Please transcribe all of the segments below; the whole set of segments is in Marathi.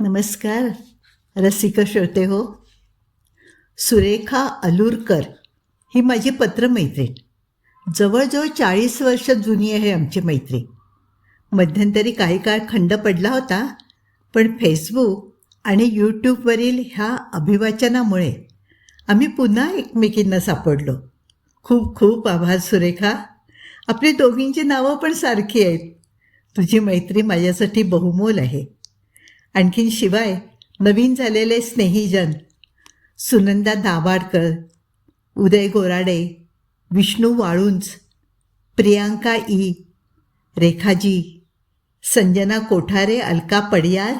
नमस्कार रसिक श्रोते हो. सुरेखा अलूरकर ही माझी पत्रमैत्रीण. जवळजवळ चाळीस वर्ष जुनी आहे आमची मैत्री. मध्यंतरी काही काळ खंड पडला होता पण फेसबुक आणि यूट्यूबवरील ह्या अभिवाचनामुळे आम्ही पुन्हा एकमेकींना सापडलो. खूप खूप आभार सुरेखा. आपली दोघींची नावं पण सारखी आहेत. तुझी मैत्री माझ्यासाठी बहुमोल आहे. आणखीन शिवाय नवीन झालेले स्नेहीजन सुनंदा दाभाडकर उदय गोराडे विष्णू वाळुंज प्रियांका ई रेखाजी संजना कोठारे अलका पडियार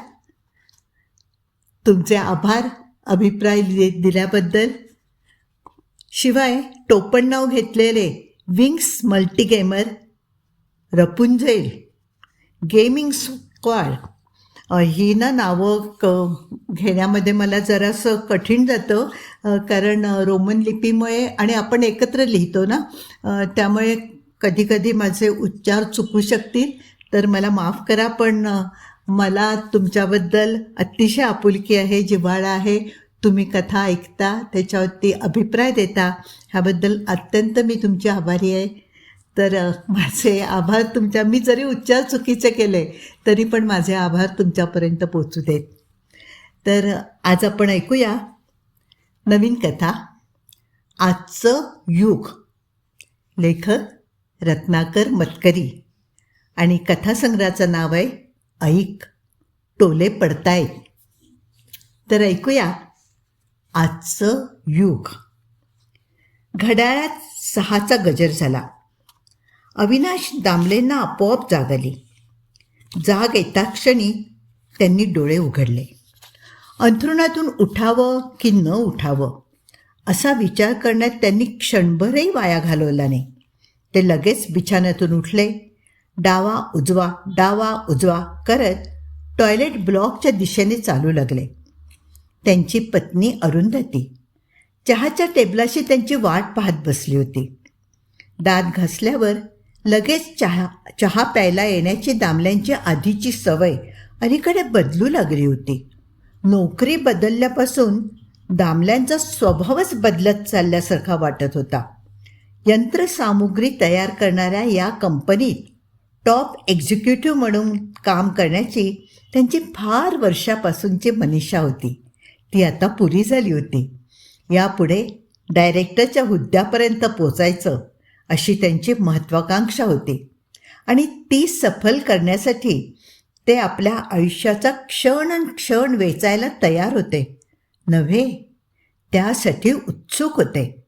तुमचे आभार अभिप्राय दिल्याबद्दल. शिवाय टोपण नाव घेतलेले Wings Multigamer Rapunzel gaming squad ही ना नावं क घेण्यामध्ये मला जरासं कठीण जातं कारण रोमन लिपीमुळे आणि आपण एकत्र लिहितो ना त्यामुळे कधीकधी माझे उच्चार चुकू शकतील. तर मला माफ करा पण मला तुमच्याबद्दल अतिशय आपुलकी आहे जिव्हाळा आहे. तुम्ही कथा ऐकता त्याच्यावरती अभिप्राय देता. ह्याबद्दल अत्यंत मी तुमची आभारी आहे. तर माझे आभार तुमच्या मी जरी उच्चार चुकीचे केले तरी पण माझे आभार तुमच्यापर्यंत पोचू देत. तर आज आपण ऐकूया नवीन कथा आजचं युग. लेखक रत्नाकर मतकरी आणि कथासंग्रहाचं नाव आहे ऐक टोले पडतायत तर ऐकूया आजचं युग. घड्याळात सहाचा गजर झाला. अविनाश दामलेंना आपोआप जाग आली. जाग येता क्षणी त्यांनी डोळे उघडले. अंथरुणातून उठावं की न उठावं असा विचार करण्यात त्यांनी क्षणभरही वाया घालवला नाही. ते लगेच बिछाण्यातून उठले. डावा उजवा डावा उजवा करत टॉयलेट ब्लॉकच्या दिशेने चालू लागले. त्यांची पत्नी अरुंधती चहाच्या टेबलाशी त्यांची वाट पाहत बसली होती. दात घासल्यावर लगेच चहा चहा प्यायला येण्याची दामल्यांची आधीची सवय अलीकडे बदलू लागली होती. नोकरी बदलल्यापासून दामल्यांचा स्वभावच बदलत चालल्यासारखा वाटत होता. यंत्रसामुग्री तयार करणाऱ्या या कंपनीत टॉप एक्झिक्युटिव्ह म्हणून काम करण्याची त्यांची फार वर्षापासूनची मनीषा होती. ती आता पुरी झाली होती. यापुढे डायरेक्टरच्या हुद्द्यापर्यंत पोचायचं अशी त्यांची महत्त्वाकांक्षा होती. आणि ती सफल करण्यासाठी ते आपल्या आयुष्याचा क्षण क्षण वेचायला तयार होते. नव्हे? त्यासाठी उत्सुक होते.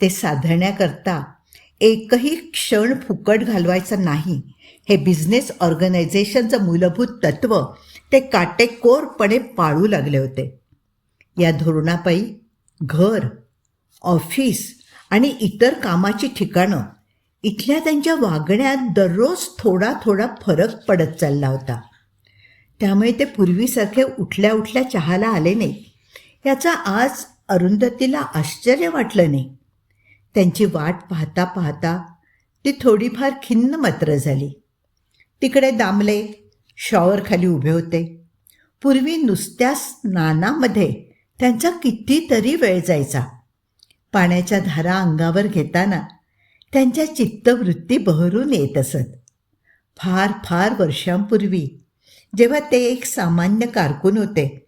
ते साधण्याकरता एकही क्षण फुकट घालवायचा नाही. हे बिझनेस ऑर्गनायझेशनचं मूलभूत तत्त्व ते काटेकोरपणे पाळू लागले होते. या धोरणापायी घर ऑफिस आणि इतर कामाची ठिकाणं इथल्या त्यांच्या वागण्यात दररोज थोडा थोडा फरक पडत चालला होता. त्यामुळे ते पूर्वीसारखे उठल्या उठल्या चहाला आले नाही याचा आज अरुंधतीला आश्चर्य वाटलं नाही. त्यांची वाट पाहता पाहता ती थोडीफार खिन्न मात्र झाली. तिकडे दामले शॉवरखाली उभे होते. पूर्वी नुसत्या स्नानामध्ये त्यांचा कितीतरी वेळ जायचा. पाण्याच्या धारा अंगावर घेताना त्यांच्या चित्तवृत्ती बहरून येत असत. फार फार वर्षांपूर्वी जेव्हा ते एक सामान्य कारकून होते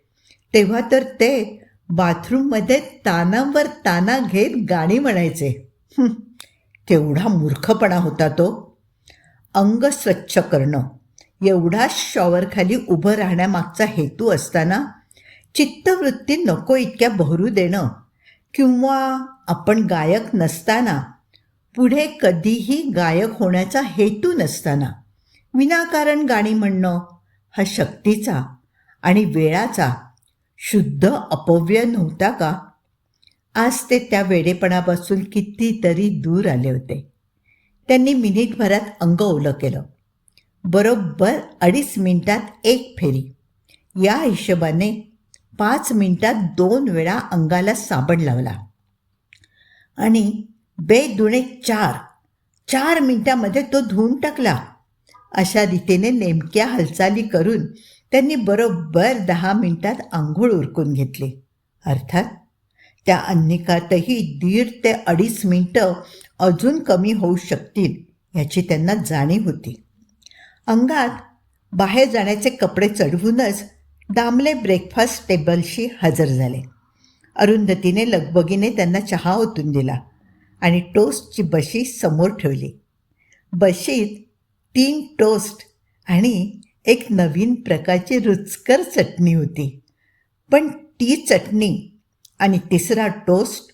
तेव्हा तर ते बाथरूममध्ये तानावर ताना घेत गाणी म्हणायचे. केवढा मूर्खपणा होता तो. अंग स्वच्छ करणं एवढा शॉवरखाली उभं राहण्यामागचा हेतू असताना चित्तवृत्ती नको इतक्या बहरू देणं किंवा आपण गायक नसताना पुढे कधीही गायक होण्याचा हेतू नसताना विनाकारण गाणी म्हणणं हा शक्तीचा आणि वेळाचा शुद्ध अपव्यय नव्हता का? आज ते त्या वेडेपणापासून कितीतरी दूर आले होते. त्यांनी मिनिटभरात अंग ओलं केलं. बरोबर अडीच मिनिटात एक फेरी. या हिशोबाने पाच मिनिटात दोन वेळा अंगाला साबण लावला. आणि बेदुणे चार चार मिनटामध्ये तो धुवून टाकला. अशा रीतीने नेमक्या हालचाली करून त्यांनी बरोबर दहा मिनिटात आंघोळ उरकून घेतली. अर्थात त्या अन्निकातही दीड ते अडीच मिनटं अजून कमी होऊ शकतील याची त्यांना जाणीव होती. अंगात बाहेर जाण्याचे कपडे चढवूनच दामले ब्रेकफास्ट टेबलशी हजर झाले. अरुंधतीने लगबगीने त्यांना चहा ओतून दिला आणि टोस्टची बशी समोर ठेवली. बशीत तीन टोस्ट आणि एक नवीन प्रकारची रुचकर चटणी होती. पण ती चटणी आणि तिसरा टोस्ट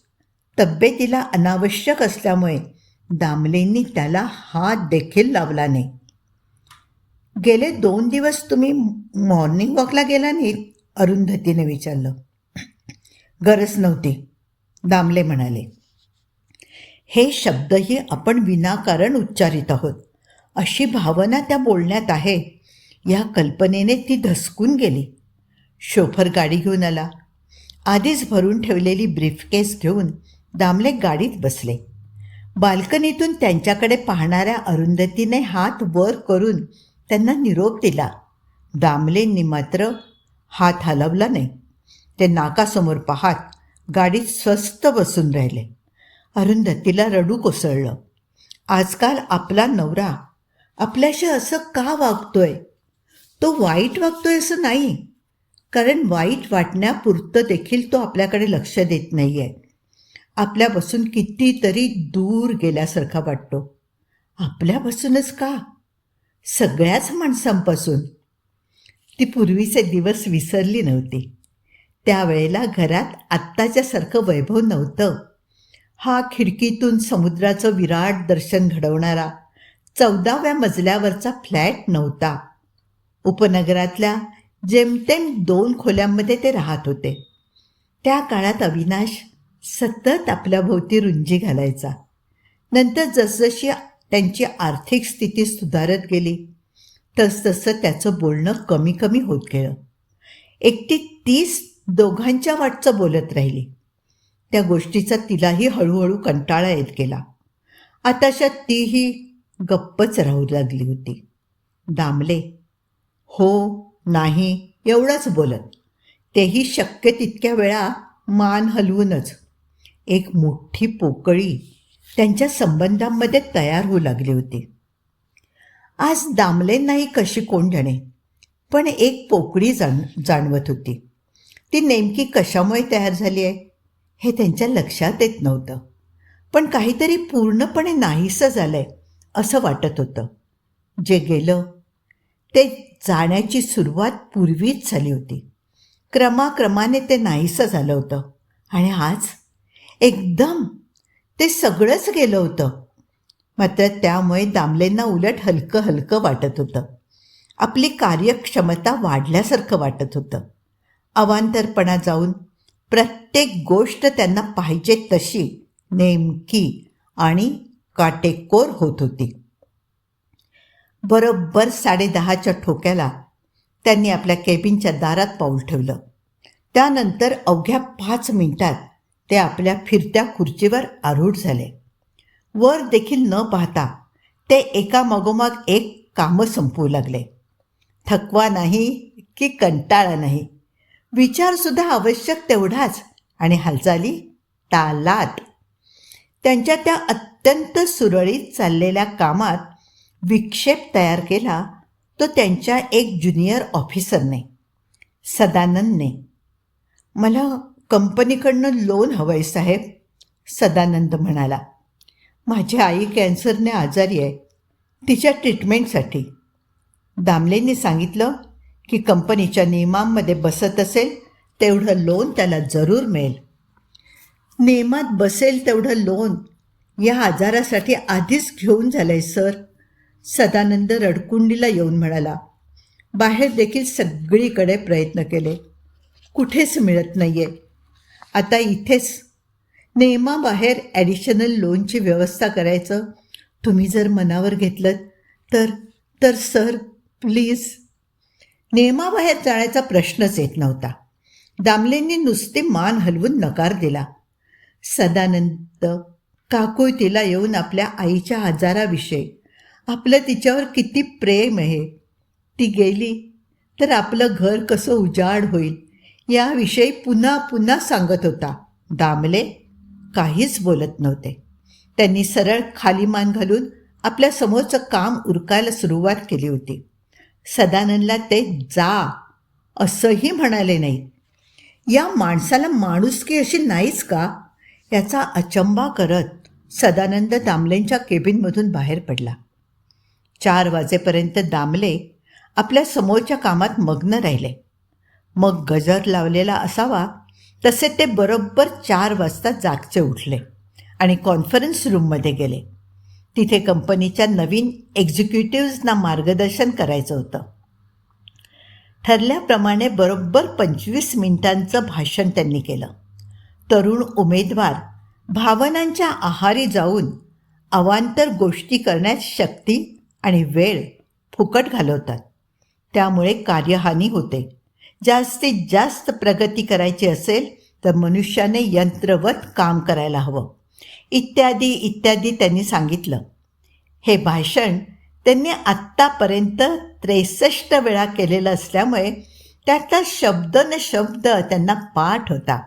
तब्येतीला अनावश्यक असल्यामुळे दामलेंनी त्याला हात देखील लावला नाही. गेले दोन दिवस तुम्ही मॉर्निंग वॉकला गेला नाहीत अरुंधतीने विचारलं. गरज नव्हती. दामले म्हणाले हे शब्दही आपण विनाकारण उच्चारित आहोत. अशी भावना त्या बोलण्यात आहे. या कल्पनेने ती धसकून गेली. शोफर गाडी घेऊन आला. आधीच भरून ठेवलेली ब्रीफकेस घेऊन दामले गाडीत बसले. बाल्कनीतून त्यांच्याकडे पाहणाऱ्या अरुंधतीने हात वर करून त्यांना निरोप दिला. दामलेंनी मात्र हात हलवला नाही. ते नाकासमोर पाहत गाडीत स्वस्त बसून राहिले. अरुंधतीला रडू कोसळलं. आजकाल आपला नवरा आपल्याशी असं का वागतोय? तो वाईट वागतोय असं नाही. कारण वाईट वाटण्यापुरतं देखील तो आपल्याकडे लक्ष देत नाही आहे आपल्यापासून कितीतरी दूर गेल्यासारखा वाटतो. आपल्यापासूनच का? सगळ्याच माणसांपासून. ती पूर्वीचे दिवस विसरली नव्हती. त्यावेळेला घरात आत्ताच्यासारखं वैभव नव्हतं. हा खिडकीतून समुद्राचं विराट दर्शन घडवणारा चौदाव्या मजल्यावरचा फ्लॅट नव्हता. उपनगरातल्या जेमतेम दोन खोल्यांमध्ये ते राहत होते. त्या काळात अविनाश सतत आपल्या भोवती रुंजी घालायचा. नंतर जसजशी त्यांची आर्थिक स्थिती सुधारत गेली तसतसं त्याचं बोलणं कमी कमी होत गेलं. एकटी तीस दोघांच्या वाटचं बोलत राहिली. त्या गोष्टीचा तिलाही हळूहळू कंटाळा येत गेला. आताशा तीही गप्पच राहू लागली होती. दामले हो नाही एवढंच बोलत. तेही शक्य तितक्या वेळा मान हलवूनच. एक मोठी पोकळी त्यांच्या संबंधांमध्ये तयार होऊ लागली होती. आज दामले नाही कशी कोण जाणे पण एक पोकळी जाण जाणवत होती. ती नेमकी कशामुळे तयार झाली आहे हे त्यांच्या लक्षात येत नव्हतं. पण काहीतरी पूर्णपणे नाहीसं झालं आहे असं वाटत होतं. जे गेलं ते जाण्याची सुरुवात पूर्वीच झाली होती. क्रमाक्रमाने ते नाहीसं झालं होतं. आणि आज एकदम ते सगळंच गेलं होतं. मात्र त्यामुळे दामलेंना उलट हलकं हलकं वाटत होतं. आपली कार्यक्षमता वाढल्यासारखं वाटत होतं. अवांतरपणा जाऊन प्रत्येक गोष्ट त्यांना पाहिजे तशी नेमकी आणि काटेकोर होत होती. बरोबर साडेदहाच्या ठोक्याला त्यांनी आपल्या केबिनच्या दारात पाऊल ठेवलं. त्यानंतर अवघ्या पाच मिनिटात ते आपल्या फिरत्या खुर्चीवर आरूढ झाले. वर देखील न पाहता ते एका मागोमाग एक कामं संपवू लागले. थकवा नाही की कंटाळा नाही. विचारसुद्धा आवश्यक तेवढाच. आणि हालचाली तालात. त्यांच्या त्या अत्यंत सुरळीत चाललेल्या कामात विक्षेप तयार केला तो त्यांच्या एक ज्युनियर ऑफिसरने सदानंदने. मला कंपनीकडनं लोन हवं आहे साहेब सदानंद म्हणाला. माझी आई कॅन्सरने आजारी आहे तिच्या ट्रीटमेंटसाठी. दामलेंनी सांगितलं की कंपनीच्या नियमांमध्ये बसत असेल तेवढं लोन त्याला जरूर मिळेल. नियमात बसेल तेवढं लोन या आजारासाठी आधीच घेऊन झालंय सर. सदानंद रडकुंडीला येऊन म्हणाला बाहेर देखील सगळीकडे प्रयत्न केले. कुठेच मिळत नाही आहे आता इथेच. नियमाबाहेर ॲडिशनल लोनची व्यवस्था करायचं. तुम्ही जर मनावर घेतलं तर तर सर प्लीज नियमाबाहेर जाण्याचा प्रश्नच येत नव्हता. दामलेंनी नुसते मान हलवून नकार दिला. सदानंद काकुळतीला येऊन आपल्या आईच्या आजाराविषयी आपलं तिच्यावर किती प्रेम आहे ती गेली तर आपलं घर कसं उजाड होईल याविषयी पुन्हा पुन्हा सांगत होता. दामले काहीच बोलत नव्हते. त्यांनी सरळ खाली मान घालून आपल्या समोरचं काम उरकायला सुरुवात केली होती. सदानंदला ते जा असंही म्हणाले नाही. या माणसाला माणुसकी अशी नाहीच का? याचा अचंबा करत सदानंद दामलेंच्या केबिनमधून बाहेर पडला. चार वाजेपर्यंत दामले आपल्या समोरच्या कामात मग्न राहिले. मग गजर लावलेला असावा तसे ते बरोबर चार वाजता जागचे उठले आणि कॉन्फरन्स रूममध्ये गेले. तिथे कंपनीच्या नवीन एक्झिक्युटिव्हजना मार्गदर्शन करायचं होतं. ठरल्याप्रमाणे बरोबर पंचवीस मिनिटांचं भाषण त्यांनी केलं. तरुण उमेदवार भावनांच्या आहारी जाऊन अवांतर गोष्टी करण्यास शक्ती आणि वेळ फुकट घालवतात. त्यामुळे कार्यहानी होते. जास्तीत जास्त प्रगती करायची असेल तर मनुष्याने यंत्रवत काम करायला हवं. इत्यादी इत्यादी त्यांनी सांगितलं. हे भाषण त्यांनी आत्तापर्यंत त्रेसष्ट वेळा केलेलं असल्यामुळे त्यातला शब्द न शब्द त्यांना पाठ होता.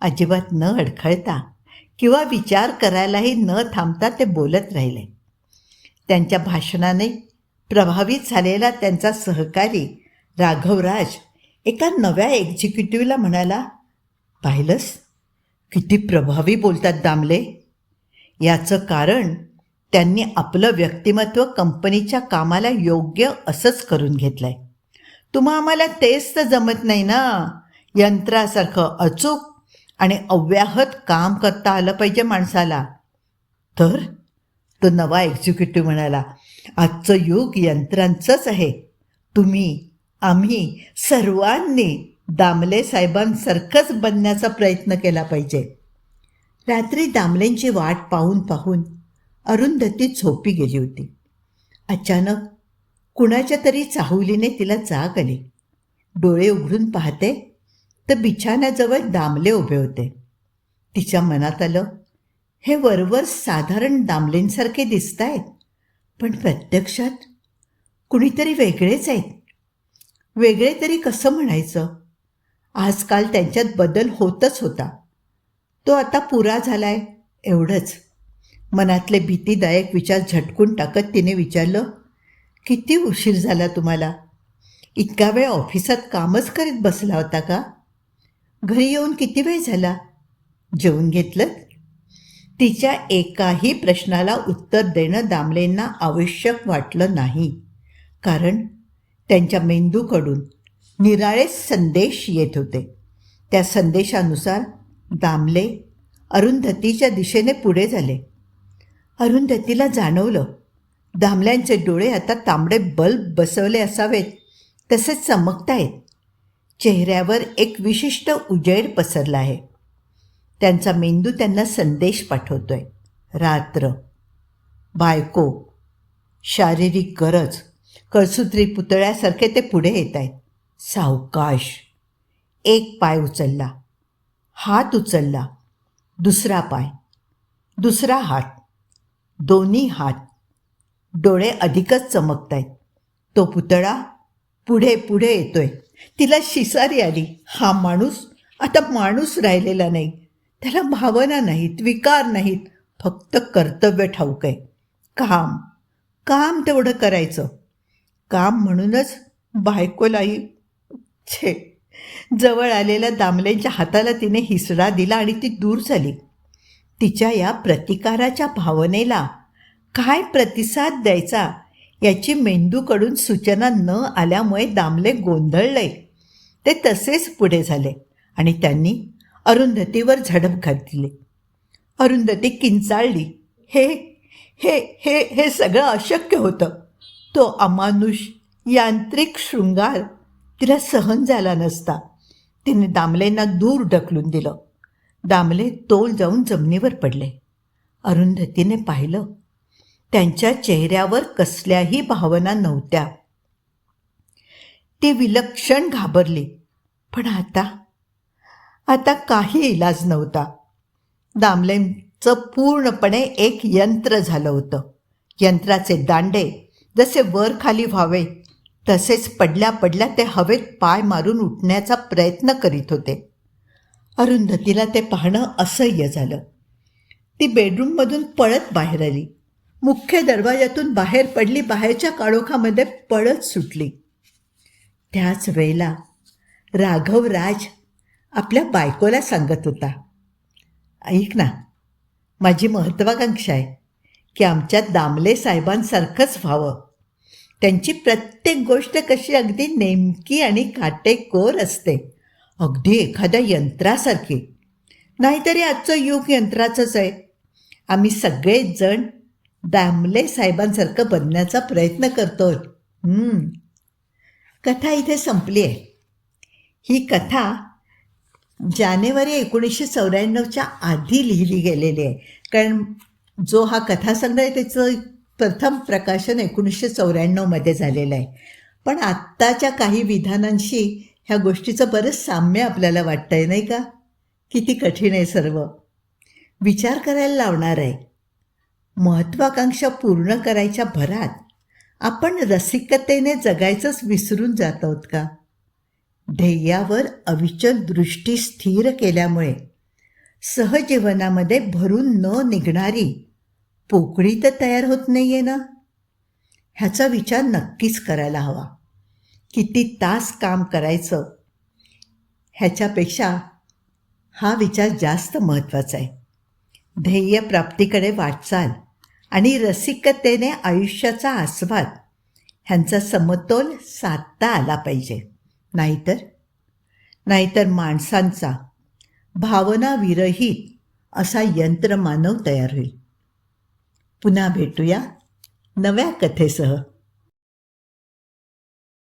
अजिबात न अडखळता किंवा विचार करायलाही न थांबता ते बोलत राहिले. त्यांच्या भाषणाने प्रभावित झालेला त्यांचा सहकारी राघवराज एका नव्या एक्झिक्युटिव्हला म्हणाला पाहिलंस? किती प्रभावी बोलतात दामले. याचं कारण त्यांनी आपलं व्यक्तिमत्व कंपनीच्या कामाला योग्य असंच करून घेतलं आहे तुम्हा आम्हाला तेच तर जमत नाही ना. यंत्रासारखं अचूक आणि अव्याहत काम करता आलं पाहिजे माणसाला. तर तो नवा एक्झिक्युटिव्ह म्हणाला आजचं युग यंत्रांचंच आहे. तुम्ही आम्ही सर्वांनी दामले साहेबांसारखंच बनण्याचा प्रयत्न केला पाहिजे. रात्री दामलेंची वाट पाहून पाहून अरुंधती झोपी गेली होती. अचानक कुणाच्या तरी चाहुलीने तिला जाग आली. डोळे उघडून पाहते तर बिछाण्याजवळ दामले उभे होते. तिच्या मनात आलं हे वरवर साधारण दामलेंसारखे दिसत आहेत पण प्रत्यक्षात कुणीतरी वेगळेच आहेत. वेगळे तरी कसं म्हणायचं? आजकाल त्यांच्यात बदल होतच होता. तो आता पुरा झालाय एवढंच. मनातले भीतीदायक विचार झटकून टाकत तिने विचारलं किती उशीर झाला तुम्हाला? इतका वेळ ऑफिसात कामच करीत बसला होता का? घरी येऊन किती वेळ झाला? जेवून घेतलं तिच्या एकाही प्रश्नाला उत्तर देणं दामलेंना आवश्यक वाटलं नाही. कारण त्यांच्या मेंदूकडून निराळे संदेश येत होते. त्या संदेशानुसार दामले अरुंधतीच्या दिशेने पुढे झाले. अरुंधतीला जाणवलं दामल्यांचे डोळे आता तांबडे बल्ब बसवले असावेत तसेच चमकतायत चेहऱ्यावर एक विशिष्ट उजेड पसरला आहे. त्यांचा मेंदू त्यांना संदेश पाठवतोय. रात्र. बायको. शारीरिक गरज. कळसूत्री पुतळ्यासारखे ते पुढे येत आहेत. सावकाश. एक पाय उचलला. हात उचलला. दुसरा पाय. दुसरा हात. दोन्ही हात. डोळे अधिकच चमकत आहेत तो पुतळा पुढे पुढे येतोय. तिला शिसारी आली. हा माणूस आता माणूस राहिलेला नाही. त्याला भावना नाहीत विकार नाहीत. फक्त कर्तव्य ठाऊक आहे काम. काम तेवढं करायचं. काम म्हणूनच बायकोलाही छे. जवळ आलेल्या दामलेंच्या हाताला तिने हिसडा दिला आणि ती दूर झाली. तिच्या या प्रतिकाराच्या भावनेला काय प्रतिसाद द्यायचा याची मेंदूकडून सूचना न आल्यामुळे दामले गोंधळले. ते तसेच पुढे झाले आणि त्यांनी अरुंधतीवर झडप घातली. अरुंधती किंचाळली. हे हे हे हे सगळं अशक्य होतं. तो अमानुष यांत्रिक शृंगार तिला सहन झाला नसता. तिने दामलेंना दूर ढकलून दिलं. दामले तोल जाऊन जमिनीवर पडले. अरुंधतीने पाहिलं. त्यांच्या चेहऱ्यावर कसल्याही भावना नव्हत्या. ती विलक्षण घाबरली. पण आता आता काही इलाज नव्हता. दामलेंचं पूर्णपणे एक यंत्र झालं होतं. यंत्राचे दांडे जसे वर खाली व्हावे तसेच पडल्या पडल्या ते हवेत पाय मारून उठण्याचा प्रयत्न करीत होते. अरुंधतीला ते पाहणं असह्य झालं. ती बेडरूममधून पळत बाहेर आली. मुख्य दरवाजातून बाहेर पडली बाहेरच्या काळोखामध्ये पळत सुटली. त्याच वेळेला राघव राज आपल्या बायकोला सांगत होता ऐक ना माझी महत्त्वाकांक्षा आहे की आमच्या दामले साहेबांसारखंच व्हावं. त्यांची प्रत्येक गोष्ट कशी अगदी नेमकी आणि काटेकोर असते. अगदी एखाद्या यंत्रासारखी. नाहीतरी आजचं युग यंत्राचंच आहे. आम्ही सगळेजण दामले साहेबांसारखं बनण्याचा प्रयत्न करतो कथा इथे संपली आहे. ही कथा जानेवारी एकोणीसशे चौऱ्याण्णवच्या आधी लिहिली गेलेली आहे. कारण जो हा कथासंग्रह आहे त्याचं प्रथम प्रकाशन एकोणीसशे चौऱ्याण्णवमध्ये झालेलं आहे. पण आत्ताच्या काही विधानांशी ह्या गोष्टीचं बरंच साम्य आपल्याला वाटतंय नाही का? किती कठीण आहे सर्व. विचार करायला लावणार आहे. महत्त्वाकांक्षा पूर्ण करायच्या भरात आपण रसिकतेने जगायचंच विसरून जात आहोत का? ध्येयावर अविचल दृष्टी स्थिर केल्यामुळे सहजीवनामध्ये भरून न निघणारी पोकळी तर तयार होत नाही आहे ना? ह्याचा विचार नक्कीच करायला हवा. किती तास काम करायचं? ह्याच्यापेक्षा हा विचार जास्त महत्त्वाचा आहे. ध्येय प्राप्तीकडे वाटचाल आणि रसिकतेने आयुष्याचा आस्वाद ह्यांचा समतोल साधता आला पाहिजे. नाहीतर? नाहीतर माणसांचा भावनाविरहित असा यंत्रमानव तयार होईल. पुन्हा भेटूया नव्या कथेसह.